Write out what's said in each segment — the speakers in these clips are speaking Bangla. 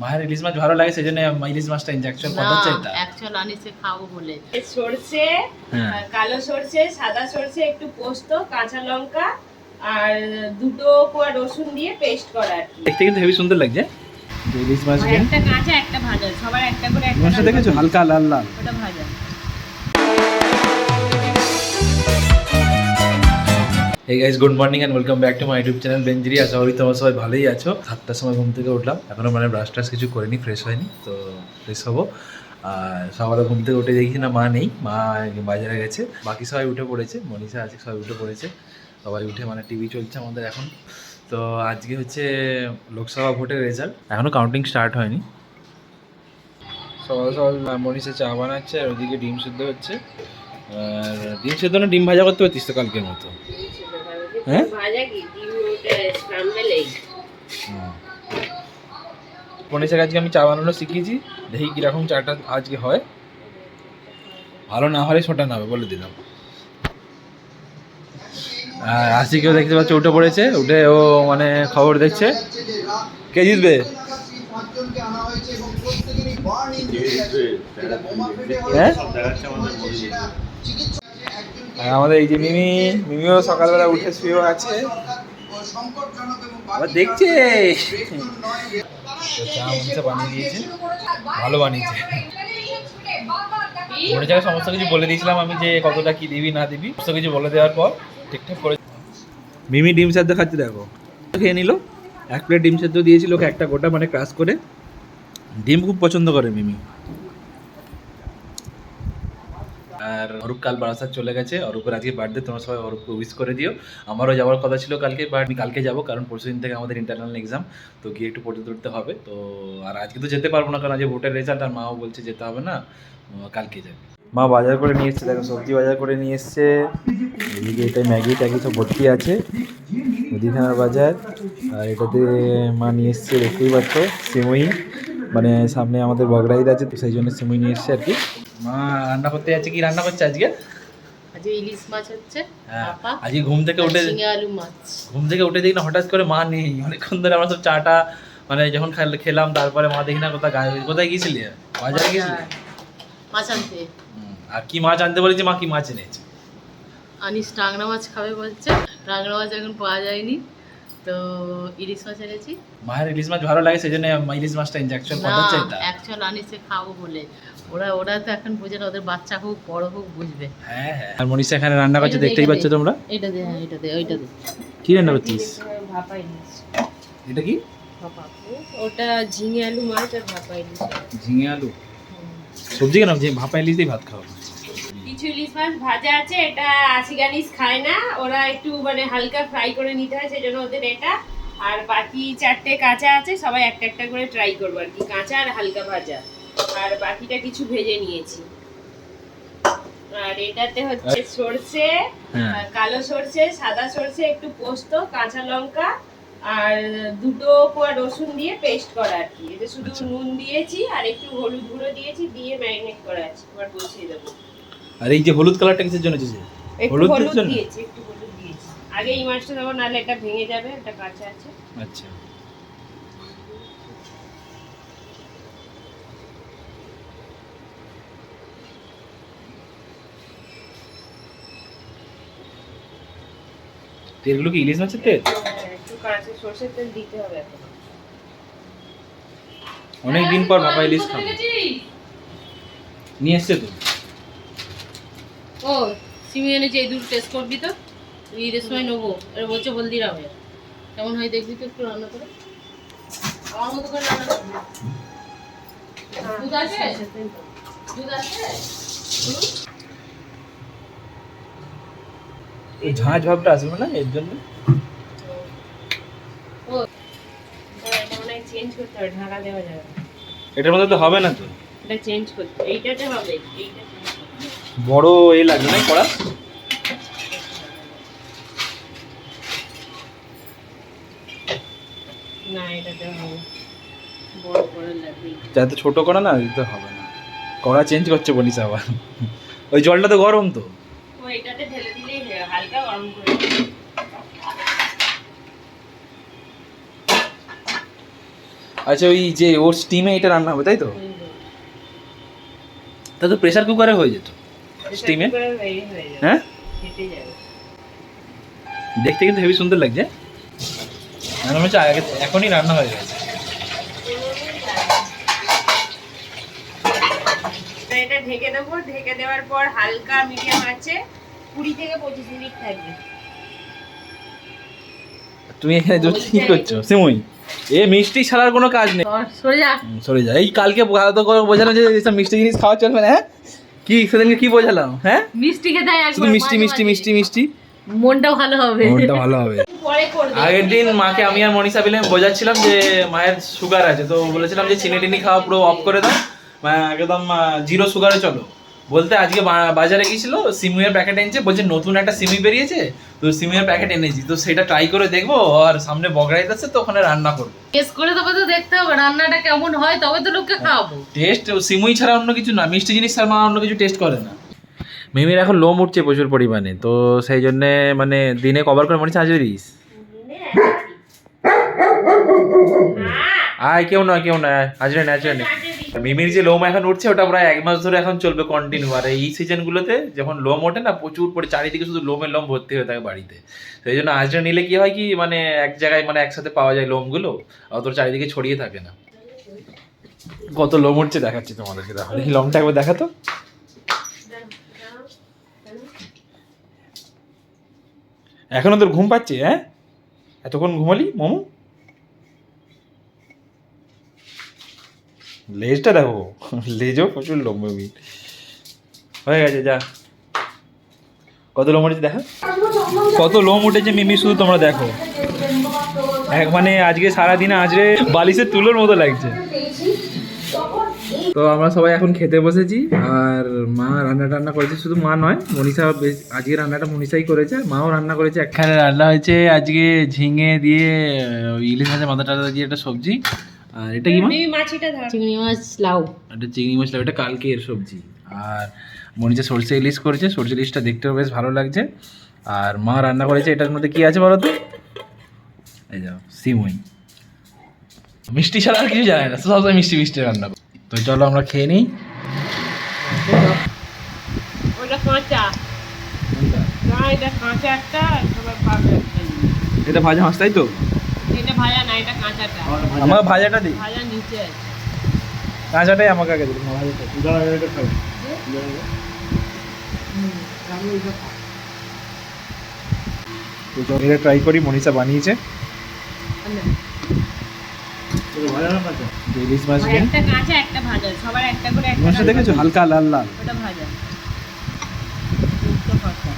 মায়ের ইলিশ মাছ ভালো লাগে সেজন্য ইলিশ মাছটা ইনজেকশন কথা এটা। অ্যাকচুয়াল আনিসে খাব বলে। সরষে হ্যাঁ। কালো সরষে সাদা সরষে একটু পোস্ত কাঁচা লঙ্কা আর দুটো কোয়া রসুন দিয়ে পেস্ট করা আর দেখতে কিন্তু হেভি সুন্দর লাগছে। ইলিশ মাছ একটা কাঁচা একটা ভাজা সবার একটা করে একটা দেখেছ? হালকা লাল লাল। ওটা ভাজা। এই guys good morning and welcome back to my YouTube channel বেঞ্জিরি আশা করি তোমরা সবাই ভালোই আছো। সাতটার সময় ঘুম থেকে উঠলাম। এখনও মানে ব্রাশ টাশ কিছু করিনি ফ্রেশ হয়নি, তো ফ্রেশ হব। আর সকালে ঘুম থেকে উঠে দেখি না মা নেই, মা বাজারে গেছে। বাকি সবাই উঠে পড়েছে, মনীষা আছে, সবাই উঠে পড়েছে। সবাই উঠে মানে টিভি চলছে আমাদের এখন। তো আজকে হচ্ছে লোকসভা ভোটের রেজাল্ট এখনও কাউন্টিং স্টার্ট হয়নি। সকাল সকাল মনীষা চা বানাচ্ছে আর ওদিকে ডিম সিদ্ধ হচ্ছে। আর ডিম সিদ্ধ না, ডিম ভাজা করতে পারতিস তো কালকের মতো? হ্যাঁ? মনীষাকে আজকে আমি চা বানানো শিখিয়েছি দেখি কীরকম চাটা আজকে হয়। ভালো না হলে ছোটা না হবে বলে দিলাম। আর আশিকেও দেখতে পাচ্ছ উঠে পড়েছে। উঠে ও মানে খবর দেখছে। কে জিতবে? হ্যাঁ? আমাদের এই যে মিমি মিমিও সকালবেলা উঠে শুয়েও আছে। আবার দেখছে। চা বানিয়ে দিয়েছে। ভালো বানিয়েছে। মনীষাকে সমস্ত কিছু বলে দিয়েছিলাম আমি যে কতটা কি দিবি না দিবি সমস্ত কিছু বলে দেওয়ার পর ঠিকঠাক করে মিমি ডিম সেদ্ধ খাচ্ছে দেখো। খেয়ে নিল। এক প্লেট ডিম সেদ্ধ দিয়েছিল ওকে একটা গোটা মানে ক্রাশ করে। ডিম খুব পছন্দ করে মিমি। আর অরূপ কাল বারাসাত চলে গেছে। অরূপের আজকে বার্থডে তোমরা সবাই অরূপকে উইশ করে দিও। আমারও যাওয়ার কথা ছিল কালকে বাট আমি কালকে যাব কারণ পরশু দিন থেকে আমাদের ইন্টারনাল এক্সাম তো গিয়ে একটু পড়তে তুলতে হবে। তো আর আজকে তো যেতে পারব না কারণ আজকে ভোটের রেজাল্ট আর মাও বলছে যেতে হবে না। কালকে যাবে। মা বাজার করে নিয়ে এসছে, দেখো সবজি বাজার করে নিয়ে এসছে। এদিকে এটা ম্যাগি ট্যাগি সব ভর্তি আছে। মুদিখানার বাজার, আর এটাতে মা নিয়ে এসছে দেখতেই পাচ্ছ, সিমুই। মানে সামনে আমাদের বগড়াইদ আছে, তো সেই জন্য সিমুই নিয়ে এসছে আর কি। মা রান্না করতে যাচ্ছে কি? রান্না করছে আজকে? আজকে ইলিশ মাছ হচ্ছে হ্যাঁ আজকে ঘুম থেকে উঠে আলু মাছ। ঘুম থেকে উঠে দেখি না হঠাৎ করে মা নেই। অনেকক্ষণ ধরে আমরা সব চাটা মানে যখন খেলাম তারপরে মা দেখি না কোথায় গায়ে কোথায় গিয়েছিলি? বাজারে গিয়েছিলি? মাছ আনতে। আর কি মাছ আনতে বলেছি মা? কি মাছ এনেছে? আনিস টাংরা মাছ খাবে বলছে। টাংরা মাছ এখন পাওয়া যায়নি। তো ইলিশ মাছ এনেছি। মায়ের ইলিশ মাছ ভালো লাগে সেই জন্য ইলিশ মাছটা ইনজেকশন হচ্ছে এটা অ্যাকচুয়াল আনিসে খাব বলে। ওরা ওরা তো এখন বুঝে না ওদের বাচ্চা হোক বড় হোক বুঝবে। হ্যাঁ হ্যাঁ। আর মনীষা এখানে রান্না করছে দেখতেই পাচ্ছ তোমরা? এটা দে হ্যাঁ এটা দে ওইটা দে। কি রান্না করছিস? ভাপা ইলিশ। এটা কি? ভাপা। ওটা ঝিঙে আলু মাছ আর ভাপা ইলিশ। ঝিঙে আলু। সবজি কেন? যে ভাপা ইলিশ দিয়ে ভাত খাওয়া। কিছু ইলিশ মাছ ভাজা আছে এটা আশিগানিস খায় না। ওরা একটু মানে হালকা ফ্রাই করে নিতে হয় সেজন্য ওদের এটা। আর বাকি চারটে কাঁচা আছে সবাই একটা একটা করে ট্রাই করব আর কি কাঁচা আর হালকা ভাজা। আর বাকিটা কিছু ভেজে নিয়েছি। আর এটাতে হচ্ছে সর্ষে হ্যাঁ। কালো সর্ষে সাদা সর্ষে একটু পোস্ত কাঁচা লঙ্কা আর দুটো কোয়া রসুন দিয়ে পেস্ট করা আর কি। এতে শুধু আচ্ছা। নুন দিয়েছি আর একটু হলুদ গুঁড়ো দিয়েছি দিয়ে ম্যারিনেট করা আছে। এবার বসিয়ে দেবো। আর এই যে হলুদ কালারটা কিসের জন্য হলুদ দিয়েছি একটু হলুদ দিয়েছি। আগে এই মাছটা দেবো নাহলে এটা ভেঙে যাবে এটা কাঁচা আছে। আচ্ছা। তেলগুলো কি ইলিশ মাছের তেল? একটু কাঁচা সর্ষের তেল দিতে হবে এখন। অনেক দিন পর ভাপা ইলিশ খাব। নিয়ে এসছে তো। ও সিমি এনেছি এই দুটো টেস্ট করবি তো ঈদের সময় নেব। আর বলছে বলদি হলদিরামের। কেমন হয় দেখবি তো একটু রান্না করে? আমার মতো করে রান্না করবি? দুধ আছে? দুধ আছে? এই ঝাঁঝ ভাবটা আসবে না এর জন্য? ও। হ্যাঁ, এটা চেঞ্জ করতে হবে ঢাকা দেওয়া যাবে না। এটার মধ্যে তো হবে না তো। এটা চেঞ্জ করতে এইটাতে হবে এইটা। বড় এ লাগবে না করে যাতে ছোট করা না দিতে হবে না। কড়া চেঞ্জ করছে বলিস আবার। ওই জলটা তো গরম তো। ও ঢেলে দিলেই হালকা গরম করে আচ্ছা ওই যে ওর স্টিমে এটা রান্না হবে তাই তো? তা তো প্রেসার কুকারে হয়ে যেত। স্টিমে হ্যাঁ দেখতে কিন্তু হেভি সুন্দর লাগছে। মনে হচ্ছে আগে এখনই রান্না হয়ে গেছে। এটা ঢেকে দেবো। ঢেকে দেওয়ার পর হালকা মিডিয়াম আছে। কুড়ি থেকে পঁচিশ মিনিট থাকবে। তুমি এখানে কি করছ? সিমুই এ মিষ্টি ছাড়ার কোনো কাজ নেই। সরে যা। সরে যা। এই কালকে তো করে বোঝালাম যে মিষ্টি জিনিস খাওয়া চলবে না হ্যাঁ? কি সেদিনকে কি বোঝালাম হ্যাঁ? মিষ্টি খেতে শুধু মিষ্টি মিষ্টি মিষ্টি মিষ্টি। মনটা ভালো হবে। মনটা ভালো হবে। আগের দিন মাকে আমি আর মনীষা মিলে বোঝাচ্ছিলাম যে মায়ের সুগার আছে তো বলেছিলাম যে চিনি টিনি খাওয়া পুরো অফ করে দাও। একদম জিরো সুগারে চলো। বলতে আজকে বা- বাজারে গিয়েছিল সিমুয়ের প্যাকেট এনেছে বলছে নতুন একটা সিমি বেরিয়েছে তো সিমুয়ের প্যাকেট এনেছি তো সেটা ট্রাই করে দেখব আর সামনে বগড়াইতে আছে তো ওখানে রান্না করব। টেস্ট করে তবে তো দেখতে হবে রান্নাটা কেমন হয় তবে তো লোককে খাওয়াবো। টেস্ট সিমুই ছাড়া অন্য কিছু না মিষ্টি জিনিস ছাড়া মা অন্য কিছু টেস্ট করে না। মিমির এখন লোম উঠছে প্রচুর পরিমাণে তো সেই জন্যে মানে দিনে কভার করে মনে হচ্ছে দিস আয় কেউ নয় কেউ নয় আজরে না আজরে না। মিমির যে লোম এখন উঠছে, ওটা প্রায় এক মাস ধরে এখন চলবে কন্টিনিউ আর এই সিজনগুলোতে যখন লোম ওঠে না, প্রচুর পরে, চারিদিকে শুধু লোমের লোম ভর্তি হয়ে থাকে বাড়িতে। সেই জন্য আজরে নিলে কি হয় কি মানে এক জায়গায় মানে একসাথে পাওয়া যায় লোমগুলো অত চারিদিকে ছড়িয়ে থাকে না। কত লোম উঠছে দেখাচ্ছি তোমাদেরকে দেখো দেখি লোমটা একবার দেখাতো এখনও তোর ঘুম পাচ্ছে হ্যাঁ? এতক্ষণ ঘুমালি, মোমো? লেজটা দেখো, লেজও প্রচুর লম্বি হয়ে গেছে, যা। কত লোম উঠেছে দেখা? কত লোম উঠেছে মিমি, শুধু তোমরা দেখো। এক মানে আজকে সারাদিন আজকে বালিশের তুলোর মতো লাগছে। তো আমরা সবাই এখন খেতে বসেছি, আর মা রান্না টান্না করেছে, শুধু মা নয়, মনীষা আজকে রান্নাটা মনীষাই করেছে মাও রান্না করেছে একখানে রান্না হয়েছে আজকে ঝিঙে দিয়ে, ইলিশ মাছের মাথা টাথা দিয়ে একটা সবজি। আর এটা কি মা? তুমি মাছিটা ধর। চিংড়ি মাছ লাউ। একটা চিংড়ি মশলা ওটা কালকের সবজি। আর মনীষা সরষে ইলিশ করেছে সরষে ইলিশটা দেখতেও বেশ ভালো লাগছে। আর মা রান্না করেছে এটার মধ্যে কি আছে বলো তো এই যাও সিমুই। মিষ্টি ছাড়া আর কিছু জানে না সবসময় মিষ্টি মিষ্টি রান্না করে। তো চলো আমরা খেয়ে নিই। এটা। এটা ভাজা মাছ তাই তো? এটা ভাজা না এটা কাঁচাটা। আমাকে ভাজাটা দিই। ভাজা নিচে আছে। কাঁচাটাই আমাকে আগে দিন ভাজাটা তো চলো এটা ট্রাই করি মনীষা বানিয়েছে। যে ইলিশ মাছ একটা কাঁচা একটা ভাজা। সবার একটা করে একটা মনীষা দেখেছ? হালকা লাল লাল। ওটা ভাজা দুটো কষা।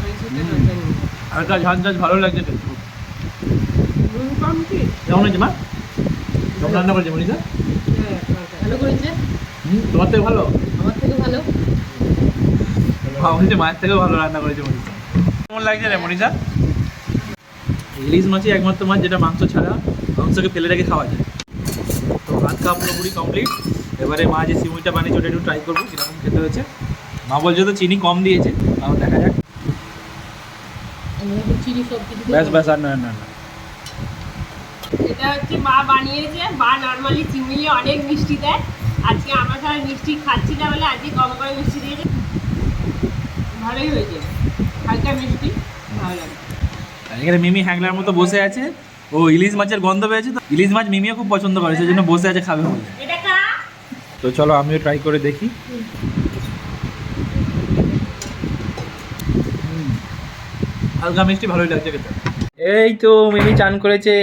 মাংসটা কাঁচা নেই। হালকা ঝাঁঝ ভালো লাগছে তো। নুন কম কি? কেমন হয়েছে মা? কেমন রান্না করেছে মনীষা? হ্যাঁ, ভালো করেছে? হুম তোমার থেকে ভালো? আমার থেকে ভালো। মা বলছে মায়ের থেকেও ভালো রান্না করেছে মনীষা। কেমন লাগছে রে মনীষা? ইলিশ মাছই একমাত্র মাছ যেটা মাংস ছাড়া মাংসকে ফেলে রেখে খাওয়া যায়। তো ভাত খাওয়া পুরোপুরি কমপ্লিট এবারে মা যে সিমুইটা বানিয়েছে ওটা একটু ট্রাই করব কীরকম খেতে হয়েছে। মা বলছে তো চিনি কম দিয়েছে। তাও দেখা যাক। চিনি সবজি ব্যাস ব্যাস আর না না না। এটা হচ্ছে মা বানিয়েছে। মা নর্মালি চিমিয়ে অনেক মিষ্টি দেয়। আজকে আমরা সবাই মিষ্টি খাচ্ছি না বলে আজকে কম করে মিষ্টি দিয়েছে। ভালোই হয়েছে। হালকা মিষ্টি ভালো লাগে। এখানে মিমি হ্যাংলার মতো বসে আছে। ও ইলিশ মাছের গন্ধ পেয়েছে তো। ইলিশ মাছ মিমিও খুব পছন্দ করে সেই জন্য বসে আছে খাবে বলে। তো চলো আমিও ট্রাই করে দেখি। হালকা মিষ্টি ভালোই লাগছে খেতে। এই তো মিমি চান করেছে।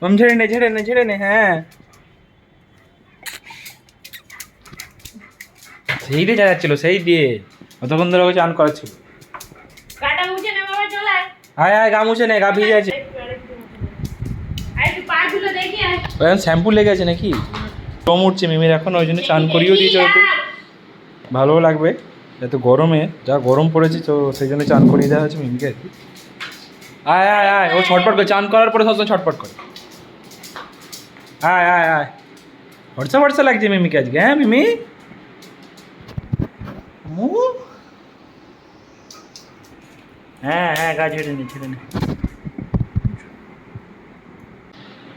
মাম ঝেড়ে নে ঝেড়ে নে ঝেড়ে নে হ্যাঁ। সেই দিয়ে যাচ্ছিল সেই দিয়ে। অতক্ষণ ধরে ওকে চান করাচ্ছিল কাটা মুছে নে বাবা চলে আয়। আয় গা মুছে নে গা ভিজে আছে আর একটু পা ধুলো দেখি আয়। এখন শ্যাম্পু লেগে আছে নাকি? কম উঠছে মিমির এখন ওই জন্য চান করিয়েও দিয়েছে ভালোও লাগবে। এত গরমে, যা গরম পড়েছে, তো সেই জন্য চান করিয়ে দেওয়া হয়েছে মিমিকে। আয় আয় আয়, ও ছটপট করে, চান করার পরে সবসময় ছটপট করে। আয় আয় আয়। ভরসা ভরসা লাগছে মিমিকে আজকে হ্যাঁ মিমি? মু? হ্যাঁ হ্যাঁ গা ছেড়ে নে ছেড়ে নে।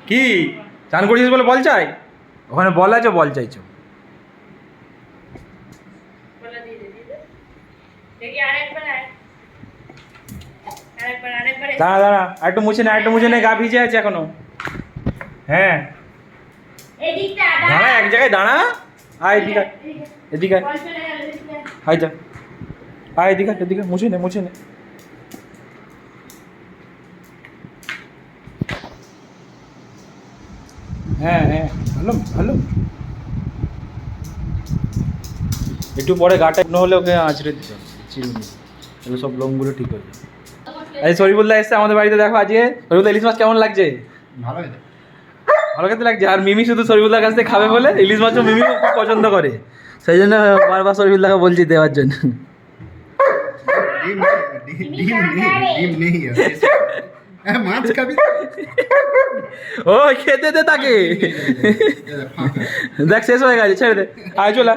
কি? চান করেছিস বলে বল চাই? ওখানে বল আছে, বল চাইছো বলে দিয়ে দে, দিয়ে দে। দেখি আরেকবার আয়। আরেকবার, আরেকবার এসে- দাঁড়া দাঁড়া একটু মুছে নে একটু মুছে নে গা ভিজে আছে এখনও। হ্যাঁ। দাঁড়া। এক জায়গায় দাঁড়া। আয় এদিকে এদিকে। আয়। যা। আয় এদিকে এদিকে মুছে নে মুছে নে। হ্যাঁ হ্যাঁ ভালো ভালো। একটু পরে গাটা না হলে ওকে আঁচড়ে দিতে চিরুনি তাহলে সব লোমগুলো ঠিক হয়ে যাবে এই শরীফুল্লাহ এসছে আমাদের বাড়িতে দেখো আজকে। শরীফুল্লাহ ইলিশ মাছ কেমন লাগছে? ভালো ভালো খেতে লাগছে। আর মিমি শুধু শরীফুল্লাহর কাছ থেকে খাবে বলে ইলিশ মাছও মিমি খুব পছন্দ করে। সেই জন্য বারবার শরীফুল্লাহকে বলছি দেওয়ার জন্য। হ্যাঁ মাছ খাবি? ও খেতে দে তাকে। দেখ শেষ হয়ে গেছে ছেড়ে দে। আয় চলে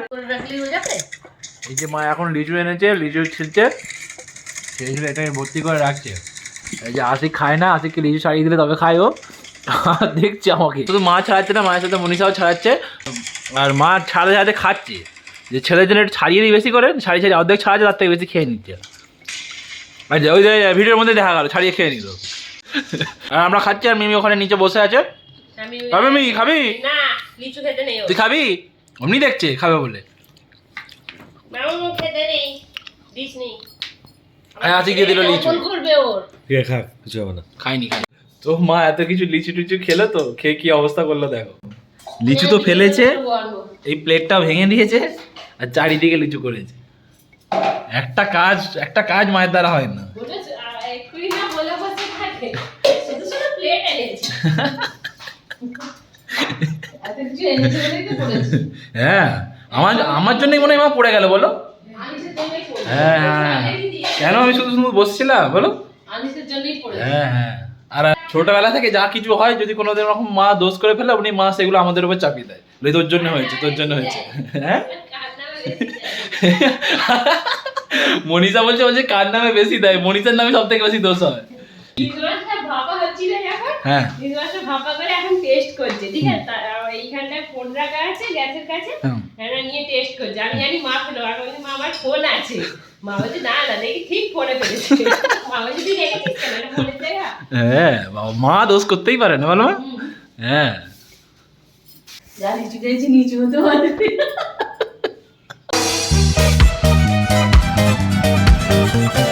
এই যে মা এখন লিচু এনেছে লিচু ছিলছে। সেই ছিল এটাকে ভর্তি করে রাখছে। এই যে আশিক খায় না আশিককে লিচু ছাড়িয়ে দিলে তবে খায় ও। দেখছে আমাকে। শুধু মা ছাড়াচ্ছে না মায়ের সাথে মনীষাও ছাড়াচ্ছে। আর মা ছাড়াতে ছাড়াতে খাচ্ছে। যে ছেলের জন্য একটু ছাড়িয়ে দিই বেশি করে ছাড়িয়ে ছাড়িয়ে অর্ধেক ছাড়াচ্ছে তার থেকে বেশি খেয়ে নিচ্ছে। আর ওই যে ভিডিওর মধ্যে দেখা গেল ছাড়িয়ে খেয়ে নিল। আর আমরা খাচ্ছি আর মিমি ওখানে নিচে বসে আছে। খাবে মিমি খাবি? না লিচু খেতে নেই তুই খাবি? অমনি দেখছে খাবে বলে। মামু খেতে নেই দিস নেই। আর আশিকে দিল লিচু। করবে ওর? কে খা কিছু হবে না। খাইনি খাই তো মা এত কিছু লিচু টিচু খেলো তো? খেয়ে কি অবস্থা করল দেখো। লিচু তো ফেলেছে এই প্লেটটা ভেঙে দিয়েছে আর চারিদিকে লিচু করেছে। একটা কাজ একটা কাজ মায়ের দ্বারা হয় না। বলেছে, আ, এক্ষুনি না বলে বসে থাকে। শুধু শুধু প্লেট এনেছি। এত কিছু এনেছে বলেই তো করেছি। হ্যাঁ আমার আমার জন্যই মনে হয় মা পড়ে গেল বলো। হ্যাঁ হ্যাঁ। কেন আমি শুধু শুধু বসছিলাম বলো। হ্যাঁ হ্যাঁ। আর ছোটবেলা থেকে যা কিছু হয় যদি কোনো রকম মা দোষ করে ফেলে উনি মা সেগুলো আমাদের উপর চাপিয়ে দেয়। বলে, তোর জন্য হয়েছে তোর জন্য হয়েছে। হ্যাঁ? মনীষা বলছে বলছে কার নামে বেশি দেয়? মনীষার নামে সব থেকে বেশি দোষ হয়। হ্যাঁ। করে এখন টেস্ট করছে ঠিক আছে? এইখানটায় ফোন রাখা আছে গ্যাসের কাছে। হুম। এটা নিয়ে টেস্ট করছে। আমি জানি মা ফেলো আর মা আমার ফোন আছে। মা বলছে না না দেখি ঠিক ফোনে ফেলেছে মা বলছে হ্যাঁ, মা দোষ করতেই পারে না বলো হ্যাঁ। নিচু হতে